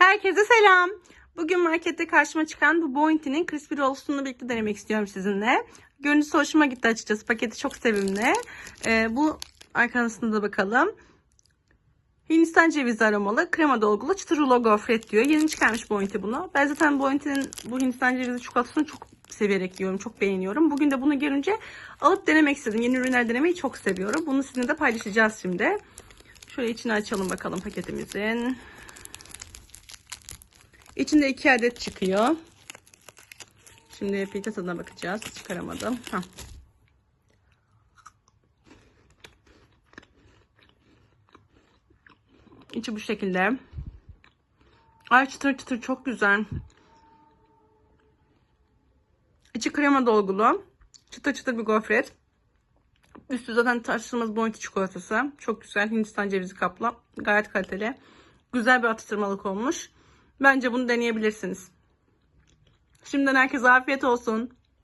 Herkese selam. Bugün markette karşıma çıkan bu Bounty'nin crispy rolls'unu birlikte denemek istiyorum sizinle. Görüntüsü hoşuma gitti açıkçası. Paketi çok sevimli. Ee, bu arkasında da bakalım. Hindistan cevizi aromalı, krema dolgulu çıtır rulo gofret diyor. Yeni çıkarmış Bounty bunu. Ben zaten Bounty'nin bu Hindistan cevizi çikolatasını çok severek yiyorum. Çok beğeniyorum. Bugün de bunu görünce alıp denemek istedim. Yeni ürünler denemeyi çok seviyorum. Bunu sizinle de paylaşacağız şimdi. Şöyle içini açalım bakalım paketimizin. İçinde iki adet çıkıyor. Şimdi birlikte tadına bakacağız. Çıkaramadım. Hah. İçi bu şekilde. Ay çıtır çıtır çok güzel. İçi krema dolgulu. Çıtır çıtır bir gofret. Üstü zaten taştığımız bounty çikolatası. Çok güzel. Hindistan cevizi kaplı. Gayet kaliteli. Güzel bir atıştırmalık olmuş. Bence bunu deneyebilirsiniz. Şimdiden herkese afiyet olsun.